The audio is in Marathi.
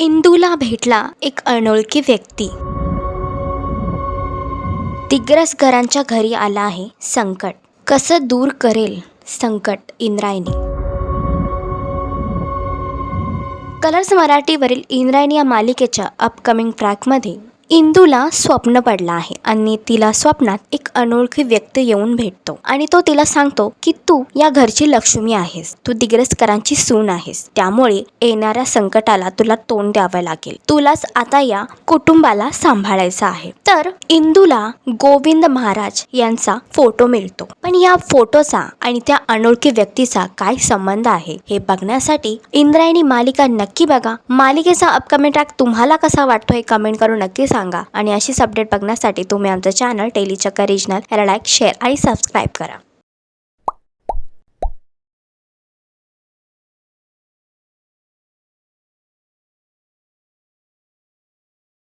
इंदूला भेटला एक अनोळखी व्यक्ती. दिग्रसघरांच्या घरी आला आहे संकट. कसं दूर करेल संकट इंद्रायणी? कलर्स मराठीवरील इंद्रायणी या मालिकेच्या अपकमिंग ट्रॅकमध्ये इंदूला स्वप्न पडलं आहे आणि तिला स्वप्नात एक अनोळखी व्यक्ती येऊन भेटतो. आणि तो तिला सांगतो की तू या घरची लक्ष्मी आहेस. तू दिग्रसकरांची सून आहेस. त्यामुळे येणाऱ्या संकटाला तुला तोंड द्यावं लागेल. तुलाच आता या कुटुंबाला सांभाळायचं आहे. तर इंदूला गोविंद महाराज यांचा फोटो मिळतो. पण या फोटोचा आणि त्या अनोळखी व्यक्तीचा काय संबंध आहे हे बघण्यासाठी इंद्रायणी मालिका नक्की बघा. मालिकेचा अपकमिंग ट्रॅक तुम्हाला कसा वाटतो हे कमेंट करून नक्की सांगा. सांगा. आणि अशीच अपडेट बघण्यासाठी तुम्ही आमचं चॅनल टेलीचक्का रिजनल याला लाईक शेअर आणि सबस्क्राईब करा.